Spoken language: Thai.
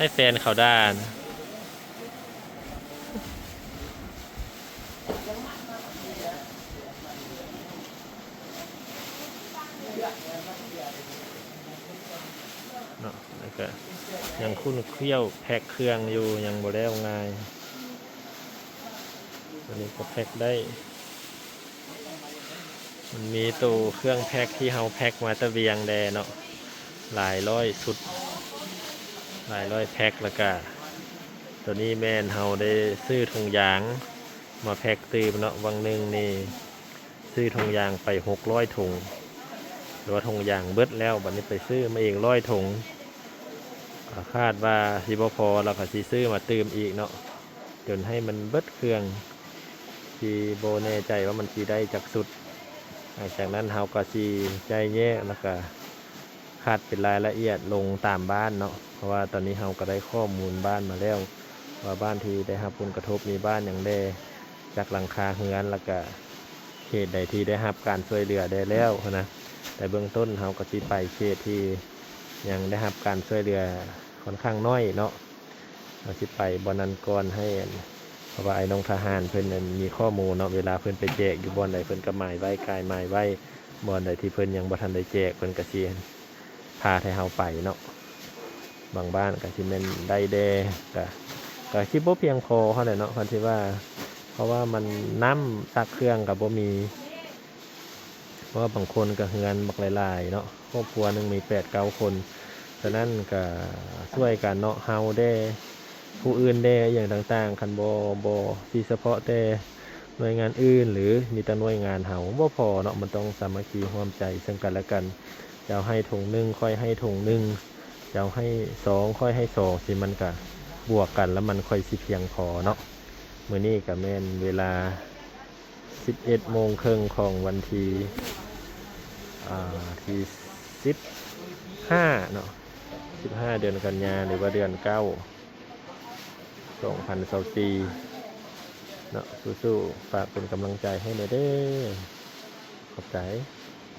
ให้แฟนเขาด้าน เนาะแล้วก็ยังคุ้นเคี้ยวแพ็คเครื่องอยู่ยังบ่ได้เอาง่ายอันนี้ก็แพ็คได้ มันมีตู้เครื่องแพ็คที่เฮาแพ็คมาตะเวียงแดเนาะหลายร้อยสุด หลายร้อยแพ็คแล้วก็ตัวนี้แม่นเฮาได้ซื้อถุงยาง มาแพ็คตืมเนาะวังหนึ่งนี่ซื้อถุงยางไปหกร้อยถุง หรือว่าถุงยางเบิดแล้วบัดนี้ไปซื้อมาเองร้อยถุงคาดว่าสิบพอเราก็สิซื้อมาเติมอีกเนาะจนให้มันเบิดเครื่องที่โบแน่ใจว่ามันสีได้จากสุดหลังจากนั้นเฮาก็สีใจแยกแล้วก็คาดเป็นรายละเอียดลงตามบ้านเนาะเพราะว่าตอนนี้เฮาก็ได้ข้อมูลบ้านมาแล้ว ว่าบ้านที่ได้รับผลกระทบมีบ้านอย่างใดจากหลังคาเฮือนแล้วก็เขตใดที่ได้รับการช่วยเหลือได้แล้วนะ แต่เบื้องต้นเราก็สิไปเขตที่ยังได้รับการช่วยเหลือค่อนข้างน้อยเนาะเราสิไปบอนันก่อนให้เพราะว่าไอ้น้องทหารเพิ่นนั้นมีข้อมูลเนาะเวลาเพิ่อนไปแจกอยู่บอนใดเพิ่อนก็หมายไว้กายหมายไว้บอนใดที่เพิ่อนยังบ่ทันได้แจกเพิ่อนก็สิพาให้เฮาไปเนาะบางบ้านก็สิแม่นได้แดก็ก็คิดว่าเพียงพอเขาเลยเนาะคันที่ว่า เพราะว่ามันน้ำตักเครื่องกับบ่มี เพราะว่าบางคนก็เฮือนบักหลายๆเนาะครอบครัวหนึ่งมีแปดเก้าคนฉะนั้นก็ช่วยกันเนาะเฮาได้ผู้อื่นได้อย่างต่างๆ คันบ่บ่ที่เฉพาะแต่หน่วยงานอื่น หรือมีแต่หน่วยงานเฮาบ่พอเนาะมันต้องสามัคคีร่วมใจซึ่งกันและกันจะเอาให้ถุงหนึ่งค่อยให้ถุงหนึ่งจะเอาให้สองค่อยให้สองสิมันก็บวกกันแล้วมันค่อยสิเพียงพอเนาะมื้อนี้ก็แม่นเวลา 11โมงครึ่งของวันที่ อ่สิบห้าเนาะสิบห้าเดือนกันยาหรือว่าเดือน9 2024เนาะสู้ๆฝากเป็นกำลังใจให้หน่อยเด้อขอบใจ